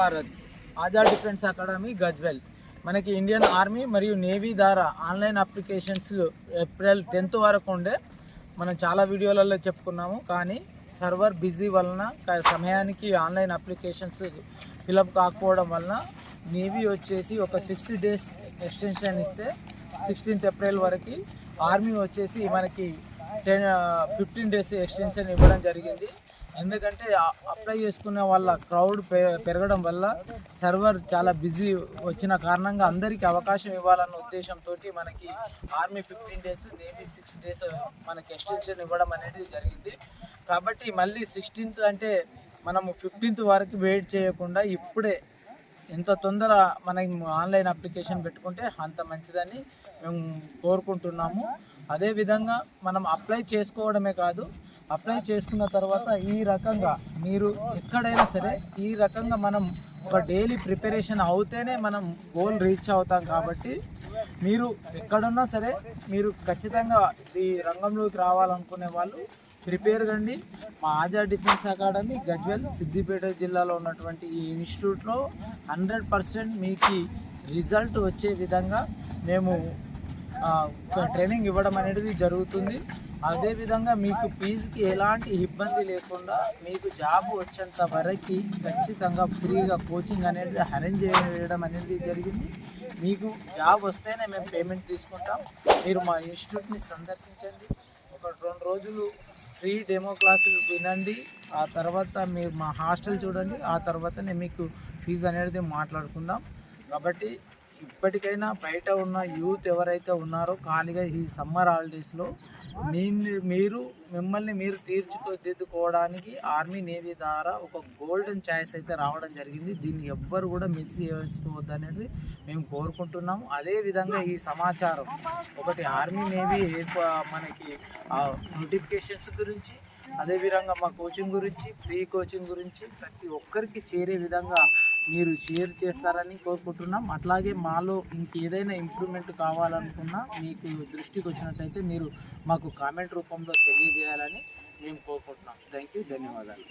Bharat Azad defence academy Gajwel. మనకి Indian army మరియు navy ద్వారా ఆన్లైన్ అప్లికేషన్స్ ఏప్రిల్ టెన్త్ వరకు ఉండే మనం చాలా వీడియోలలో చెప్పుకున్నాము. కానీ సర్వర్ బిజీ వలన సమయానికి ఆన్లైన్ అప్లికేషన్స్ ఫిలప్ కాకపోవడం వలన నేవీ వచ్చేసి ఒక సిక్స్టీ డేస్ ఎక్స్టెన్షన్ ఇస్తే సిక్స్టీన్త్ ఏప్రిల్ వరకు ఆర్మీ వచ్చేసి మనకి టెన్ ఫిఫ్టీన్ డేస్ ఎక్స్టెన్షన్ ఇవ్వడం జరిగింది. ఎందుకంటే అప్లై చేసుకునే వాళ్ళ క్రౌడ్ పె- పెరగడం వల్ల సర్వర్ చాలా బిజీ వచ్చిన కారణంగా అందరికీ అవకాశం ఇవ్వాలన్న ఉద్దేశంతో మనకి army fifteen days navy six days మనకి ఎక్స్టెన్షన్ ఇవ్వడం అనేది జరిగింది. కాబట్టి మళ్ళీ సిక్స్టీన్త్ అంటే మనము ఫిఫ్టీన్త్ వరకు వెయిట్ చేయకుండా ఇప్పుడే ఎంత తొందర మనం ఆన్లైన్ అప్లికేషన్ పెట్టుకుంటే అంత మంచిదని మేము కోరుకుంటున్నాము. అదేవిధంగా మనం అప్లై చేసుకోవడమే కాదు అప్లై చేసుకున్న తర్వాత ఈ రకంగా మీరు ఎక్కడైనా సరే ఈ రకంగా మనం ఒక డైలీ ప్రిపరేషన్ అవుతేనే మనం గోల్ రీచ్ అవుతాం కాబట్టి మీరు ఎక్కడున్నా సరే మీరు ఖచ్చితంగా ఈ రంగంలోకి రావాలనుకునే వాళ్ళు ప్రిపేర్ కండి. మా ఆజాద్ డిఫెన్స్ అకాడమీ గజ్వెల్ సిద్దిపేట జిల్లాలో ఉన్నటువంటి ఈ ఇన్స్టిట్యూట్లో హండ్రెడ్ పర్సెంట్ మీకు రిజల్ట్ వచ్చే విధంగా మేము ట్రైనింగ్ ఇవ్వడం అనేది జరుగుతుంది. అదేవిధంగా మీకు ఫీజుకి ఎలాంటి ఇబ్బంది లేకుండా మీకు జాబ్ వచ్చేంత వరకు ఖచ్చితంగా ఫ్రీగా కోచింగ్ అనేది అరేంజ్ చేయడం అనేది జరిగింది. మీకు జాబ్ వస్తేనే మేము పేమెంట్ తీసుకుంటాం. మీరు మా ఇన్స్టిట్యూట్ని సందర్శించండి. ఒక రెండు రోజులు ఫ్రీ డెమో క్లాసులు వినండి. ఆ తర్వాత మీరు మా హాస్టల్ చూడండి. ఆ తర్వాతనే మీకు ఫీజు అనేది మాట్లాడుకుందాం. కాబట్టి ఇప్పటికైనా బయట ఉన్న యూత్ ఎవరైతే ఉన్నారో ఖాళీగా ఈ సమ్మర్ హాలిడేస్లో నేను మీరు మిమ్మల్ని మీరు తీర్చిదిద్దుకోవడానికి ఆర్మీ నేవీ ద్వారా ఒక గోల్డెన్ ఛాయిస్ అయితే రావడం జరిగింది. దీన్ని ఎవ్వరు కూడా మిస్ చేసుకోవద్దు అనేది మేము కోరుకుంటున్నాము అదేవిధంగా ఈ సమాచారం ఒకటి ఆర్మీ నేవీ మనకి నోటిఫికేషన్స్ గురించి అదేవిధంగా మా కోచింగ్ గురించి ఫ్రీ కోచింగ్ గురించి ప్రతి ఒక్కరికి చేరే విధంగా మీరు షేర్ చేస్తారని కోరుకుంటున్నాం. అట్లాగే మాలో ఇంకేదైనా ఇంప్రూవ్మెంట్ కావాలనుకున్నా మీకు దృష్టికి వచ్చినట్టయితే మీరు మాకు కామెంట్ రూపంలో తెలియజేయాలని మేము కోరుకుంటున్నాం. థ్యాంక్ యూ ధన్యవాదాలు.